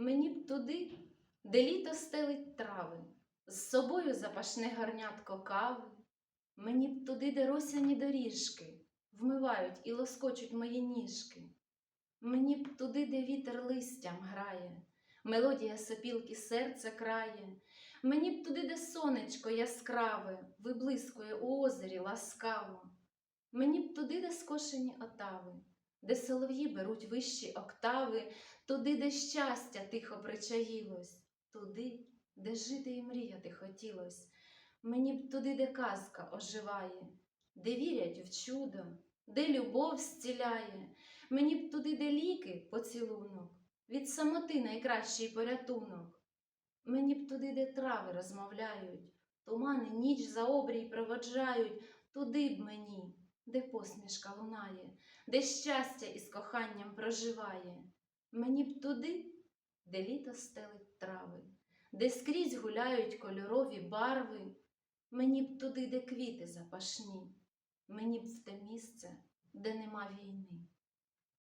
Мені б туди, де літо стелить трави, з собою запашне гарнятко кави. Мені б туди, де росяні доріжки вмивають і лоскочуть мої ніжки. Мені б туди, де вітер листям грає, мелодія сопілки серце крає. Мені б туди, де сонечко яскраве, виблискує у озері ласкаво. Мені б туди, де скошені отави, де солов'ї беруть вищі октави, туди, де щастя тихо причаїлось, туди, де жити і мріяти хотілось. Мені б туди, де казка оживає, де вірять в чудо, де любов зціляє. Мені б туди, де ліки поцілунок, від самоти найкращий порятунок. Мені б туди, де трави розмовляють, тумани ніч за обрій проводжають, туди б мені, де посмішка лунає, де щастя із коханням проживає. Мені б туди, де літо стелить трави, де скрізь гуляють кольорові барви. Мені б туди, де квіти запашні, мені б в те місце, де нема війни.